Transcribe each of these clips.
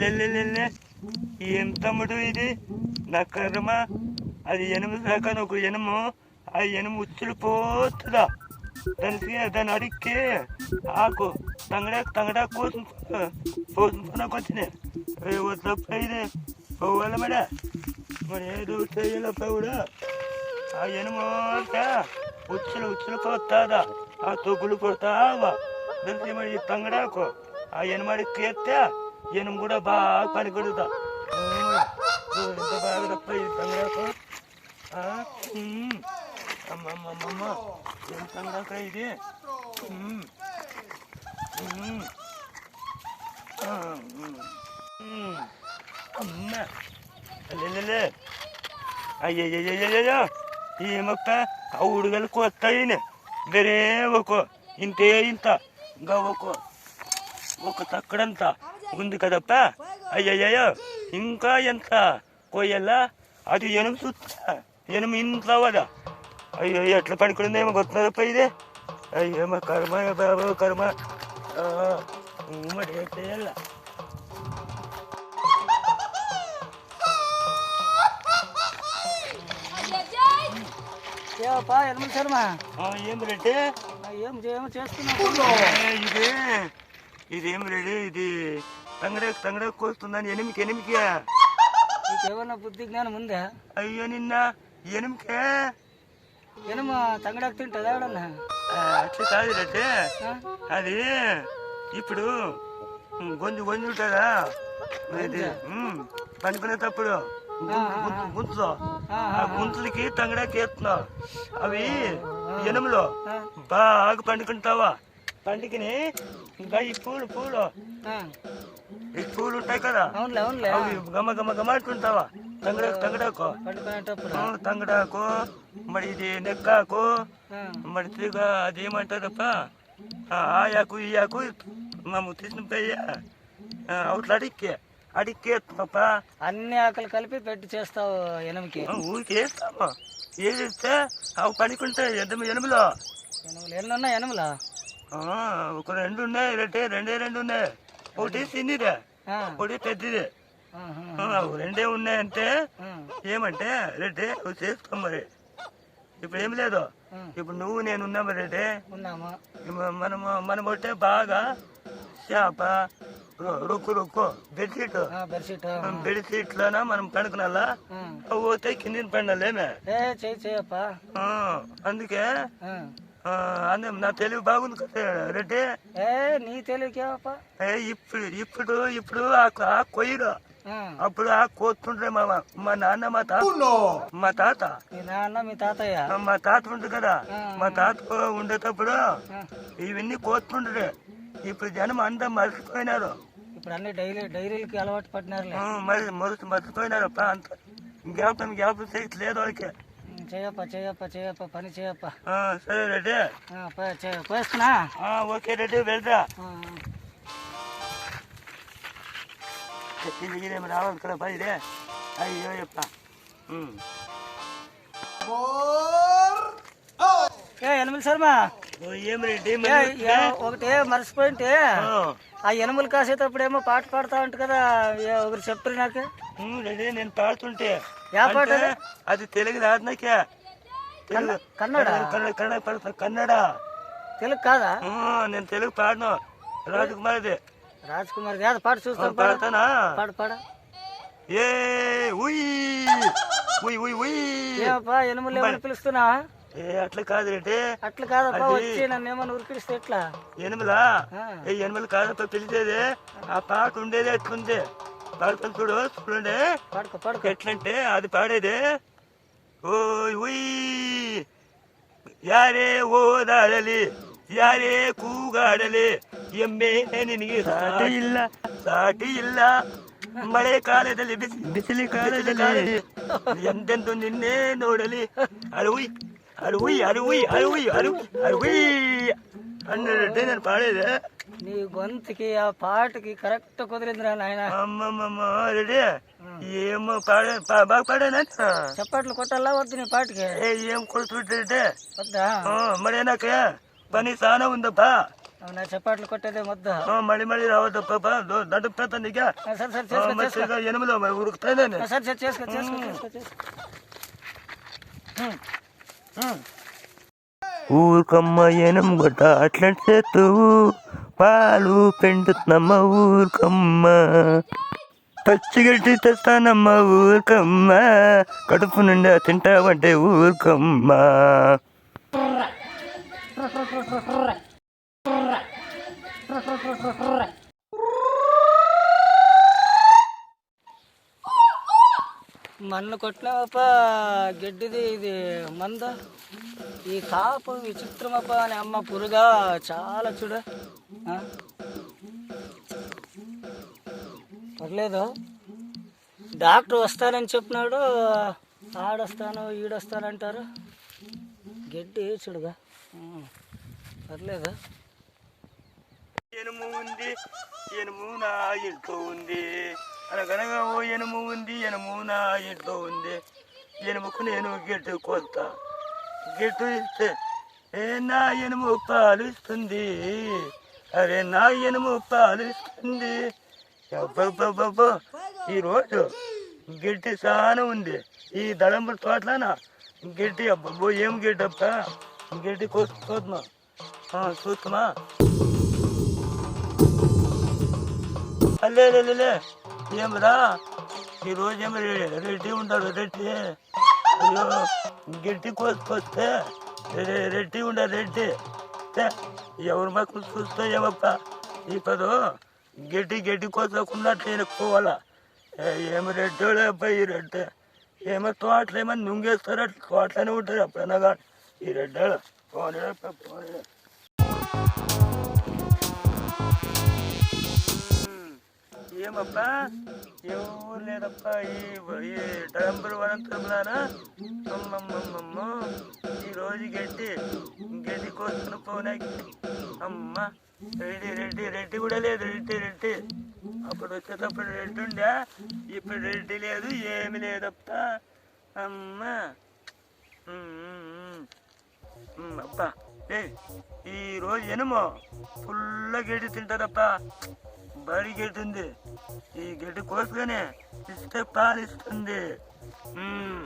లెల్లెల్లెల్లె ఏం తమ్ముడు ఇది? నా కర్మ. అది ఎనుము దాకా ఒక ఎనుము. ఆ ఎనుము ఉచ్చులు పోతుందా దానికి దాన్ని అడిక్కి. ఆకు. తంగడా తంగడా కోసం పోసిన వచ్చినాయి వద్దప్ప ఇది. పోవాలి మేడ? మరి ఏదో చేయాలప్ప కూడా. ఆ ఎనుము ఉచ్చులు ఉచ్చులు పోతుందా ఆ తొగ్గులు పోతావా దానికి మరి తంగడాకు. ఆ ఎనుమడి కేస్తే ఎనుము కూడా బాగా పని కొడుతా ఎంత బాగా తప్ప ఈ తంగడాకు ఆ? ఉమ్. అమ్మమ్మమ్మమ్మ ఏం తంగడాక ఇది ఉమ్. ఉమ్. ఆ, ఉమ్. ఉమ్. అమ్మ లే అయ్యయ్యయ్యయ్యో ఈ మొక్క ఆ ఉడుగలు కొత్తాయి ಬೇರೆ ఒక ఇంతే ఇంత ఇంకా ఒక ఒక తక్కడంత ఉంది కదప్ప అయ్యయ్యో ఇంకా ఎంత? కొయ్యాలా? అది ఎనుము చూస్తా ఎనుము ఇంట్లో వదా. అయ్యో ఎట్లా పడుకుందేమో కొత్తదప్ప ఇది? అయ్యో మా కర్మ బాబు కర్మ. మరి ఏం చేయాలా ఏవప్పా ఎనిమిది శర్మ ఏం రెడ్డి? ఏం ఏమో చేస్తున్నావు? ఏ, ఇది ఇదేం రెడీ ఇది తంగడకు తంగడకు వస్తుందని ఎనిమికి ఎనిమికి. బుద్ధి జ్ఞానం ఉందా? అయ్యో నిన్న ఎనిమికే. ఎనమ తంగడాకు తింటుందా ఎవడన్నా? అట్లా కాదు ఆ? అది ఇప్పుడు గొంజు గొంజు ఉంటుందా ఉమ్, పనుకునేటప్పుడు గుంతు- గుంతు- గుంతులో. ఆ గుంతులకి తంగడాకి వేస్తున్నావు అవి ఎనుములో? బాగా పండుకుంటావా? పండుకుని ఇంకా ఈ పూలు పూలు. ఈ పూలు ఉంటాయి కదా? అవునులే అవునులే. అవి గమ గమ గమ అంటుంటావా? తంగడాకు. తంగడాకు తంగడాకు మరి ఇది నెక్కాకు. మరి తిరిగా అది ఏమంటారప్ప ఆ ఆయాకు ఈ ఆకు మేము తీసిన పెయ్య అవుట్లా అడిక్కే. అడిక్కే పాప. అన్ని ఆకలి కలిపి పెట్టి చేస్తావు ఎనమికి. ఊరికి వేస్తాము ఏది ఇస్తే అవి ఎద్దము ఎనుములో. ఎనుములు ఎన్ని ఉన్నాయి ఎనుములా? ఒక రెండు ఉన్నాయి రెండే రెండే రెండు ఉన్నాయి. ఒకటి చిన్నదే. ఒకటి పెద్దది. రెండే ఉన్నాయంటే. ఏమంటే రెడ్డి చేసుకో మరి. ఇప్పుడు ఏం లేదు. ఇప్పుడు నువ్వు నేను ఉన్నాము? రెడ్డి మనము మనం కొట్టే బాగా చేప రొక్కు రొక్కు బెడ్షీట్ బెడ్షీట్ లోన మనం. అవి పోతే కింద పండాలేమే. అందుకే అందే నా తెలివి బాగుంది కదా రెడ్డి? ఏ నీ తెలివికేవప్పా ఏ, ఇప్పుడు ఇప్పుడు ఇప్పుడు ఆ కొయ్యరు. అప్పుడు ఆ కోస్తుండ్రే మా మా నాన్న మా తాత మా తాత. మీ నాన్న మీ తాతయ్య? మా తాత ఉంటుంది కదా. మా తాత ఉండేటప్పుడు. ఇవన్నీ కోస్తుండ్రే. ఇప్పుడు జనం అంతా మర్చిపోయినారు. ఇప్పుడు అన్ని డైలీ డైరీలకి అలవాటు పడినారులే. ఆ, మరి మొదటి మర్చిపోయినారప్ప అంత. జ్ఞాపకం జ్ఞాపకం చేయట్లేదు వాళ్ళకి. చేయప్ప చేయప్ప చేయప్ప పని చేయప్ప ఆ, సరే రెడ్డి. ఆ, పో- చే- పోస్తున్నా ఆ, ఓకే రెడ్డి వెళ్తా. ఇదేమి రావాలి కదా పా ఇదే. అయ్యో చెప్ప. ఏ ఎనిమిది శర్మ? ఒకటే మర్చిపోయింటే ఆ, ఆ ఎనుములు కాసేటప్పుడు ఏమో పాట పాడుతా ఉంటు కదా ఏ, ఒకరు చెప్పరు నాకు. నేను పాడుతుంటే. అది? తెలుగు రాదు నాకే. తెలుగు. కన్నడ? కన్నడ కన్నడ తెలుగు కాదా? నేను తెలుగు పాడను. రాజకుమారిది. రాజ్ కుమార్ కాదు పాట చూస్తాం పాడు. పాడతానా? పాడు పాడు. ఏ ఉయ్. ఉయ్ ఉయ్ ఉయ్. ఏమప్పా ఎనుములు ఏమని పిలుస్తున్నా? ఏ అట్లా కాదు రెడ్డి. అట్లా కాదప్పా వచ్చి నన్ను ఏమని ఉరికిస్తే ఎట్లా? ఎనుమలా. ఏ ఎనుమలు కాదప్ప పిలిచేది. ఆ పాట ఉండేది ఎట్లుంది? పాడుతాను చూడు చూడండి పాడుకో పాడుకో ఎట్లంటే అది పాడేది ఓయ్ ఉయ్ ಯಾರೇ ಓದಾಡಲಿ ಯಾರೇ ಕೂಗಾಡಲಿ ಎಮ್ಮೆ ನಿನಗೆ ಸಾಟಿ ಇಲ್ಲ ಸಾಟಿ ಇಲ್ಲ ಮಳೆ ಕಾಲದಲ್ಲಿ ಬಿಸಿ ಬಿಸಿಲಿ ಕಾಲದಲ್ಲಿ ಎಂದೆಂದು ನಿನ್ನೆ ನೋಡಲಿ ಅಳುವಿ ಅಳುವಿ ಅಳುವಿ ಅಳುವಿ ಅಳುವಿ ಅಳುವಿ ಅನ್ನಡೆ ನಾನು ಪಾಡಿದೆ నీ గొంతుకి ఆ పాటకి కరెక్ట్ కుదిరిందిరా నాయన. అమ్మమ్మమ్మ రెడీ? ఏమో పాడ బా- బాగా పాడానా? చప్పట్లు కొట్టాలా వద్దు నీ పాటకి? ఏ కొడుతుంటే వద్దా? మరి నాకు పని చాలా ఉందప్పా అవునా చప్పట్లు కొట్టేదే మొద్దు ఆ, మళ్ళీ మళ్ళీ రావద్దు పాప దడ్డు పెద్ద నీకే. ఆ, సరే సరే చేసుకో చేసుకో. మంచిగా ఎనిమిదో ఉరుకుతానే ఆ, సరే సరే చేసుకో చేసుకో చేసుకో చేసుకో. ఊరికమ్మ ఎనం గొట్ట అట్లా చేతువు పాలు పెండుతున్నమ్మ ఊరికమ్మ పచ్చిగడ్డి తెస్తానమ్మ ఊరుకమ్మ కడుపు నిండా తింటావంటే Right. మన్ను కొట్టినావప్ప గడ్డిది ఇది మంద. ఈ కాపు విచిత్రమప్ప అని అమ్మ పురుగా చాలా చూడ. పర్లేదు. డాక్టర్ వస్తానని చెప్పినాడు. ఆడొస్తాను ఈడొస్తానంటారు. గడ్డి చూడుగా. పర్లేదు. ఎనుము ఉంది ఎనుము నా ఇంట్లో ఉంది. అనగనగా ఓ ఎనుము ఉంది ఎనుము నా ఇంట్లో ఉంది. ఎనుముకు నేను గిట్టు కొత్త. గిట్టు ఇస్తే ఏ నా ఎనుము పాలు ఇస్తుంది అరే నా ఎనుము పాలు ఇస్తుంది అబ్బబ్బబ్బబ్బో, ఈరోజు గడ్డి చాలా ఉంది. ఈ దళంబర తోటలోన గిట్టి అబ్బబ్బో ఏం గడ్డి గిట్టి గడ్డి చూస్తున్నా అల్లే లే ఏమరా? ఈరోజు ఏమి రెడ్డి ఉండరు రెడ్డి. అయ్యో గడ్డి కోసుకొస్తే రెడ్డి ఉండరు రెడ్డి. ఎవరు మాకు చూస్తే ఏమప్పా ఈ పదో గడ్డి గడ్డి కోసకుండా పోవాలా ఏమి రెడ్డోడే అబ్బాయి ఈ రెడ్డి? ఏమో తోటలు ఏమో నుంగేస్తారు అట్లా తోటలోనే ఉంటారు అప్పుడన్నా కానీ. ఈ రెడ్డాడు పోనీ పోనీ ఏమప్పా ఎవరు లేదప్పా ఈ ఈ డంబర్ వనంతరంలానా అమ్మమ్మమ్మమ్మ ఈ రోజు గడ్డి గడ్డి కోసుకుని పోనాకి అమ్మ రెడ్డి రెడ్డి రెడ్డి కూడా లేదు రెడ్డి రెడ్డి. అప్పుడు వచ్చేటప్పుడు రెడ్డి ఉండే? ఇప్పుడు రెడ్డి లేదు ఏమి లేదప్పా అమ్మ. అబ్బా. ఏ ఈ రోజు ఎనుమో ఫుల్ గడ్డి తింటారప్పా బడి గడ్డి ఉంది ఈ గడ్డి కోసుకొని ఇస్తే పాలు ఇస్తుంది ఉమ్.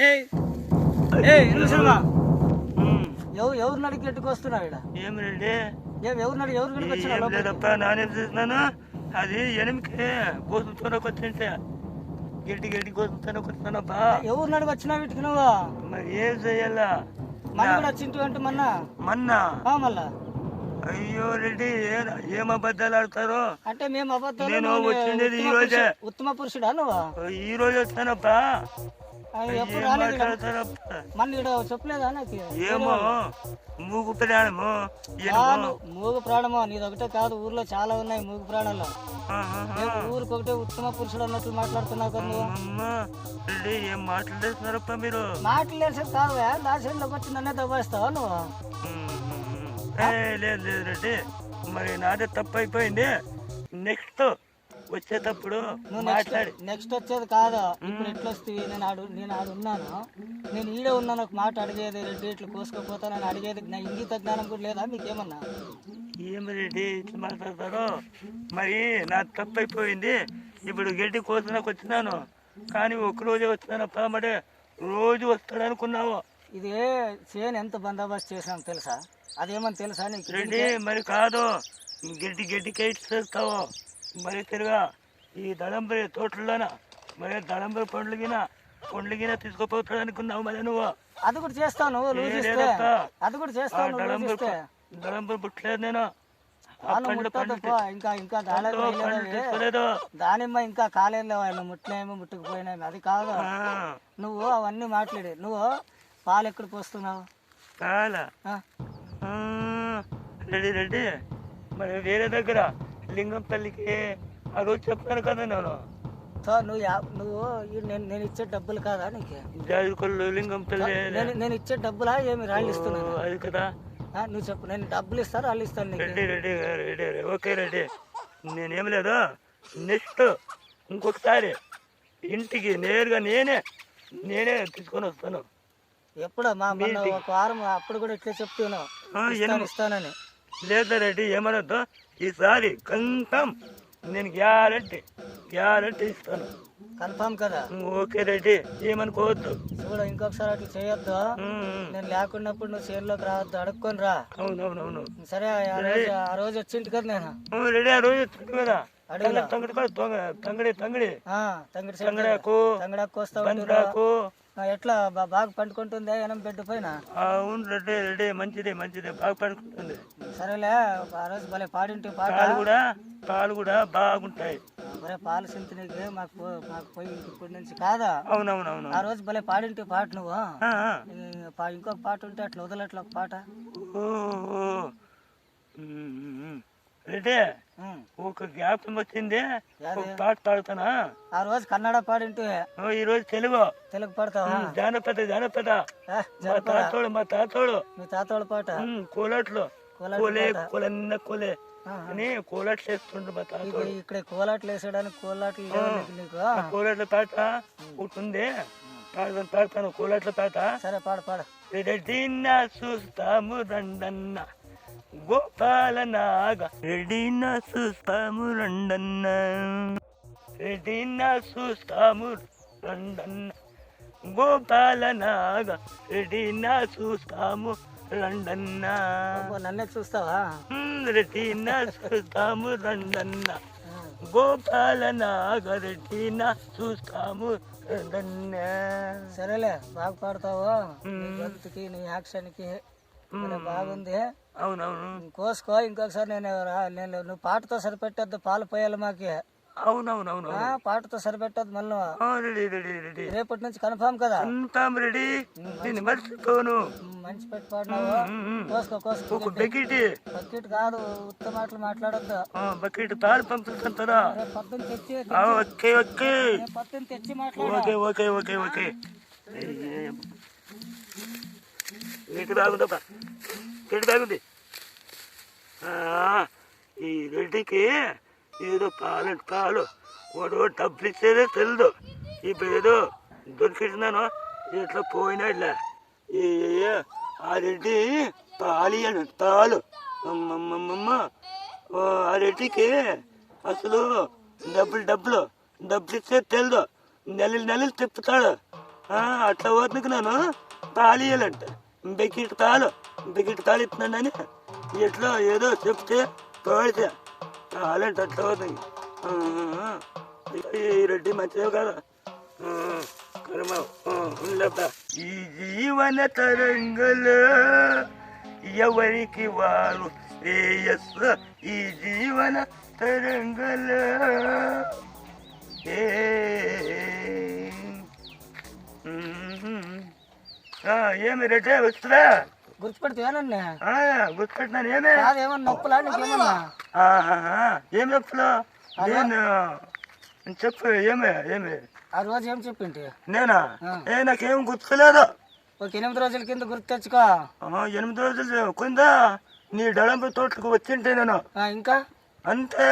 ఏయ్ ఏయ్. ఎవరు ఎవరు నడికి గడ్డికొస్తున్నావు ఇక్కడ? ఏం రెడ్డి? ఏం ఎవరు నడి ఎవరు గడికి లేదప్పా నానేం చేస్తున్నాను? అది ఎనిమికి కోసుకుని వచ్చింటే గడ్డి గడ్డి కోసుకుని వస్తున్నానప్పా ఎవరు నడికి వచ్చినావు వీటికి నువ్వు? మరి ఏం చెయ్యాలా? మన కూడా వచ్చింటు అంటే మొన్న? మన్నా? ఆ మళ్ళా? అయ్యో రెడ్డి ఏ- అబద్ధాలు ఆడతారు? అంటే మేము అబద్ధాలు నేను వచ్చిండేది ఈ రోజే. ఉత్తమ పురుషుడా నువ్వు? ఈ రోజు ఆ, ఎప్పుడు ఏం రాలేదు ఈడ. మాట్లాడతారప్పా మన ఇక్కడ చెప్పలేదా నాకు? ఏమో మూగు ప్రయాణము చాలు మూగు ప్రాణమో నీది ఒకటే కాదు ఊర్లో చాలా ఉన్నాయి మూగు ప్రాణాలు. ఊరికి ఒకటే ఉత్తమ పురుషుడు అన్నట్లు మాట్లాడుతున్నావు కదా నువ్వు. ఏం మాట్లాడేస్తున్నారప్ప మీరు? మాట్లాడేసేది కాదు నా సైడ్లోకి వచ్చి నన్నే దబాయిస్తావా నువ్వు? లేదు లేదు రెడ్డి. మరి నాదే తప్పు అయిపోయింది. నెక్స్ట్ వచ్చేటప్పుడు మాట్లాడి. నెక్స్ట్ వచ్చేది కాదు. ఇప్పుడు ఎట్లా వస్తుంది? నేను ఆడు నేను ఆడు ఉన్నాను. నేను ఈడే ఉన్నాను ఒక మాట అడిగేది రెడ్డి ఇట్లా కోసుకపోతానని అడిగేది నా ఇంగిత జ్ఞానం కూడా లేదా మీకేమన్నా? ఏం రెడ్డి ఇట్లా మాట్లాడతారు? మరి నా తప్పు అయిపోయింది ఇప్పుడు గడ్డి కోసడానికి వచ్చినాను. కానీ ఒక రోజే వచ్చినానప్ప మరి రోజు వస్తాడు అనుకున్నావు. ఇది చేను ఎంత బందోబస్తు చేసాం తెలుసా? అదేమని తెలుసా నీకు? రెడ్డి మరి కాదు. గడ్డి గడ్డి కైట్ చేస్తావు మరి తిరగా ఈ దళంబరి తోటల్లోన మరి దళంబరి పండ్లు గిన పండ్లు గిన తీసుకుపోతాడు అనుకున్నావు మరి నువ్వు అది కూడా లేదప్పా. అది కూడా లూజ్ దళంబరి పుట్టలేదు నేను. ఇంకా ఇంకా దానిమ్మ ఇంకా కాలేదు వాళ్ళు ముట్టినాయేమో ముట్టుకుపోయినాయి అది కాదు. నువ్వు అవన్నీ మాట్లాడి. నువ్వు పాలు ఎక్కడ పోస్తున్నావు? చాలా ఆ? ఆ, రెడ్డి రెడ్డి మరి వేరే దగ్గర లింగం తల్లికి ఆ రోజు చెప్పాను కదా నేను. సో నువ్వు యా- నువ్వు ఈ నేను నేను ఇచ్చే డబ్బులు కాదా నీకు? జాజికొల్లు లింగం తల్లి నేను నేను ఇచ్చే డబ్బులా ఏమి రాళ్ళు ఇస్తున్నాను అది కదా. నువ్వు చెప్పు నేను డబ్బులు ఇస్తాను రాళ్ళు ఇస్తాను నీకు. రెడ్డి రెడ్డి రెడ్డి ఓకే రెడ్డి నేనేం లేదు. నెక్స్ట్ ఇంకొకసారి ఇంటికి నేరుగా నేనే నేనే తీసుకొని వస్తాను. ఎప్పుడు మా మొన్న ఒక వారం అప్పుడు కూడా ఇట్లా చెప్తున్నావు ఇస్తానని. లేదా రెడ్డి ఏమనొద్దు. ఈసారి కన్ఫామ్. నేను గ్యారంటీ గ్యారంటీ ఇస్తాను. కన్ఫామ్ కదా? ఓకే రెడ్డి ఏమనుకోవద్దు. చూడు ఇంకొకసారి అట్లా చేయొద్దు. నేను లేకున్నప్పుడు నువ్వు చేనులోకి రావద్దు అడుక్కొని రా. అవునవునవును. సరే ఆ రోజు వచ్చింటి కదా నేను. రెడ్డి ఆ రోజు తిండి కదా? అడవిలో. తంగడి కూడా తొంగ తంగడి. తంగడి ఆ, ఎట్లా? బాగా పండుకుంటుందా ఎనం బెడ్ పైన? అవును రెడ్డి రెడ్డి మంచిది మంచిది బాగా పడుకుంటుంది. సరేలే ఆ రోజు భలే పాడింటి పాలు కూడా పాలు కూడా బాగుంటాయి. మరే పాలు సింతనీకి మాకు మాకు పోయి ఇప్పటి నుంచి కాదా? అవునవునవును. ఆ రోజు భలే పాడింటి పాట నువ్వు. ఇంకొక పాట ఉంటే అట్లా వదలట్లా ఒక పాట. రెడ్డి. ఒక జ్ఞాపకం వచ్చింది? ఒక పాట పాడుతానా? ఆ రోజు కన్నడ పాడింటి ఓ, ఈ రోజు తెలుగు. తెలుగు పాడతావా? జానపద జానపద. మా. తాతోడు మా తాతోడు. మీ తాతోళ్ళ పాట? కోలాట్లు. కోలాట కోలే. కోలన్న కోలే. అని కోలాట్లు చేస్తుండ్రు మా తాతోడు. ఇక్కడ కోలాట్లు వేసేయడానికి కోలాట్లు నీకు- కోలాట్ల పాట ఒకటి ఉంది పాడతాను పాడతాను కోలాట్ల పాట. సరే పాడు పాడు. చూస్తాము రండన్న. గోపాల నాగ రెడ్డిన చూస్తాము రండన్న రెడ్డిన చూస్తాము రండన్న గోపాల నాగ రెడ్డిన చూస్తాము రండన్న నన్నే చూస్తావా? రెడ్డిన చూస్తాము రండన్న గోపాల నాగ రెడ్డిన చూస్తాము రండన్న సరేలే బాగా పాడతావు. నీ యాక్షన్కి బాగుంది. అవునవును. కోసుకో ఇంకొకసారి నేను నేను నువ్వు పాటతో సరిపెట్టద్దు పాలు పోయాలి మాకి. అవునవునవును. ఆ, పాటతో సరిపెట్టద్దు మళ్ళీ రెడీ రెడీ రెడీ. రేపటి నుంచి కన్ఫామ్ కదా? రెడీ. మర్చిపోను. మంచి పెట్టి పాడినావు. కోసుకో కోసుకో ఒక బకెట్. బకెట్. కాదు ఉత్త మాటలు మాట్లాడొద్దు. బకెట్ తాడు రేపు పొద్దున్న తెచ్చి ఓకే ఓకే. తెచ్చి మాట్లాడు. Okay okay okay. ఓకే నీటి ఒక నీటి బాగుంది ఈ రెడ్డికి ఏదో పాలు పాలు. వాడు డబ్బులు ఇచ్చేదే తెలియదు ఇప్పుడు ఏదో దొరికిస్తున్నాను ఇట్లా పోయినా ఇట్లా ఏ ఆ రెడ్డి పాలు ఇయ్యాడు పాలు. అమ్మమ్మమ్మ ఓ, ఆ రెడ్డికి అసలు డబ్బులు డబ్బులు. డబ్బులు ఇచ్చే తెలియదు నెలలు నెలలు తిప్పుతాడు. అట్లా పోతుంది నేను పాలు ఇయ్యాలంట బకెట్ పాలు బకెట్ పాలు ఇస్తున్నాడని ఎట్లా ఏదో చెప్తే పోడితే పాలంటే అట్లా పోతుంది ఆ, ఆ, ఈ రెడ్డి మంచిదే కదా ఆ, కర్మ ఆ, ఉందప్ప. ఈ జీవన తరంగలో ఎవరికి వారు శ్రేయస్సు ఈ జీవన తరంగలో ఏ ఆ, ఏమి రెడ్డి వస్తుందా? గుర్తుపెడితేనండి ఆ, గుర్తుపెట్టినాను ఏమే కాదు ఏమన్నా నొప్పులా? నీకేమన్నా? ఏం నొప్పులు? నేను చెప్పు ఏమే ఏమి? ఆ రోజు ఏం చెప్పింటి? నేనా. ఏ నాకేం గుర్తులేదు. ఒక ఎనిమిది రోజుల కింద గుర్తు తెచ్చుకో. ఎనిమిది రోజులు కొందా నీ డళంపు తోటకు వచ్చింటే నేను. ఇంకా? అంతే.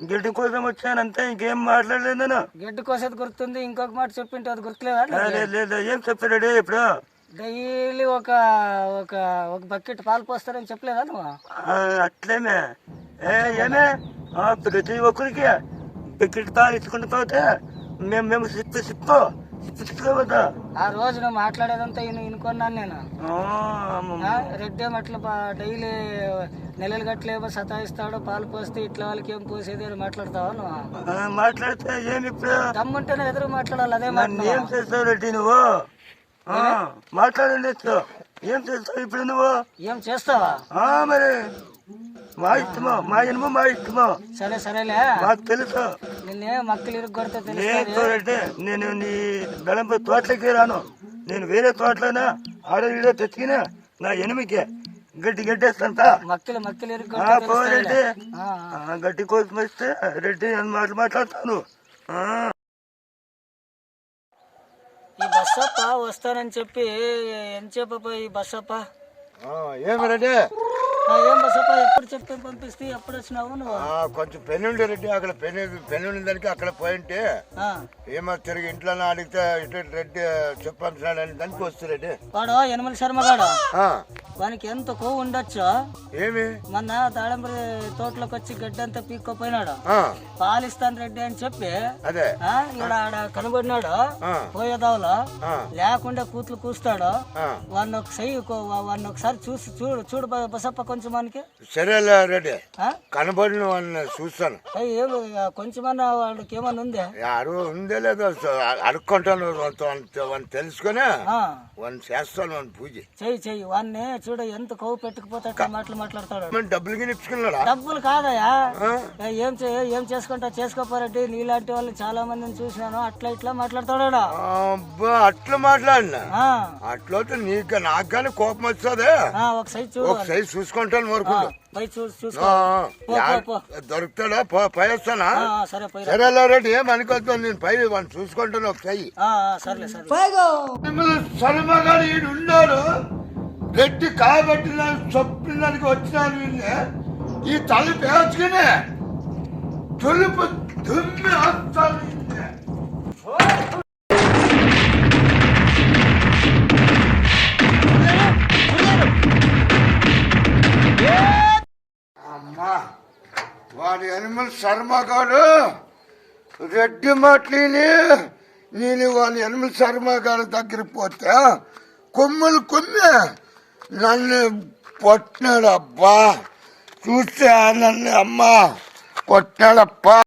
గడ్డి కోసం వచ్చాను అంతే ఇంకేం మాట్లాడలేదు నేను. గడ్డి కోసేది గుర్తుంది ఇంకొక మాట చెప్పింటి అది గుర్తులేదా? లేదు లేదు ఏం చెప్పాడు ఇప్పుడు? డైలీ ఒక ఒక ఒక బకెట్ పాలు పోస్తారని చెప్పలేదా నువ్వు? అట్లేమే. ఏ ఏమే? ప్రతి ఒక్కరికి బికెట్ పాలు ఇచ్చుకుంటూ పోతే మేము మేము సిప్పు సిప్పు. ఆ రోజు నువ్వు మాట్లాడేదంతా ఇను ఇనుకున్నాను నేను. రెడ్డి అట్లా డైలీ నెలలు గట్లేమో సతాయిస్తాడు పాలు పోస్తే ఇట్లా వాళ్ళకి ఏం పోసేది అని మాట్లాడతావా నువ్వు? మాట్లాడితే ఏమి దమ్ముంటేనే ఎదురు మాట్లాడాలి అదే ఏం చేస్తావు రెడ్డి నువ్వు? ఆ, మాట్లాడండి ఏం చేస్తావు ఇప్పుడు నువ్వు? ఏం చేస్తావా? ఆ, మరి. మా ఇష్టమో మా ఇనుము మా ఇష్టమో. సరే సరేలే. మాకు తెలుసు. నిన్నే మక్కలు నేను నీ బెడంపై తోటలోకి రాను. నేను వేరే తోటలోనా ఆడ వీడో తెచ్చుకుని నా ఎనిమికి. గడ్డి గడ్డేస్తంత. మక్కలు మక్కలు ఆ, గడ్డి కోసం వస్తే రెడ్డి నేను మాటలు మాట్లాడతాను? ఆ. ఈ బస్సప్ప వస్తానని చెప్పి ఎంతసేపు ఈ బస్సప్ప? ఏమి రెడ్డి? ఏం బసప్ప ఎప్పుడు పంపిస్తే ఎప్పుడు వచ్చినావు నువ్వు? ఆ, కొంచెం ఉండే రెడ్డి అక్కడ పెళ్ళి పెళ్ళి ఉండేదానికి అక్కడ పోయింటే ఆ, ఏమో తిరిగి ఇంట్లో అడిగితే ఇట్లా రెడ్డి చెప్పాల్సినాడు అని దానికి వస్తుంది రెడ్డి. వాడు యనమల శర్మ గాడు? ఆ, వానికి ఎంత కొవ్వు ఉండొచ్చు? ఏమి? మొన్న దాళంబరి తోటలోకి వచ్చి గడ్డి అంతా పీక్కపోయినాడు. ఆ, పాలిస్తాను రెడ్డి అని చెప్పి అదే. ఆ, ఈడ ఆడ కనబడినాడు ఆ. పోయేదావులో ఆ. లేకుండా కూతులు కూస్తాడు. ఆ. వాడిని ఒక సై వాడిని ఒకసారి చూసి చూడు చూడు బ- బసప్ప కొంచెం మనకి సరేలే రెడ్డి? కనబడిన వాళ్ళని చూస్తాను. ఏమి కొంచెమన్నా వాళ్ళకి ఏమన్నా ఉందే యారు ఉందే లేదో అడుక్కుంటాను వాళ్ళని తెలుసుకొని వాళ్ళని చేస్తాను వాళ్ళని పూజ. చెయ్యి చెయ్యి వాడిని చూడు ఎంత కొవ్వు పెట్టుకుపోతే అట్లా మాటలు మాట్లాడతాడు. డబ్బులు గిని ఇచ్చుకున్నాడా డబ్బులు కాదయా? ఏ, ఏం చేసుకుంటా చేసుకోపోరండి నీలాంటి వాళ్ళు చాలా మందిని చూసినాను. అట్లా ఇట్లా మాట్లాడతాడా అబ్బా అట్లా మాట్లాడినా? ఆ, అట్లయితే నీకు నాకు కానీ కోపం వస్తుంది. ఒక సైజ్ చూడు యా- పో, దొరుకుతాడా? పో ఆ, సరే రెడ్డి ఏం అనుకోవద్దు నేను పై వాడిని చూసుకుంటాను ఒక చెయ్యి. సరమగాడు ఈడు ఉన్నాడు. గట్టి కాబట్టి చొప్పినానికి వచ్చినాను వీళ్ళే ఈ తల పేర్చుకుని తులుపు దుమ్మి వస్తాను వాడి ఎనిమల్ శర్మగాడు రెడ్డి మాటలిని నేను వాళ్ళ ఎనిమల్ శర్మగాడి దగ్గర పోతే కొమ్ములు కొమ్మి నన్ను కొట్టినాడు అబ్బా చూస్తే నన్ను అమ్మ కొట్టినాడప్పా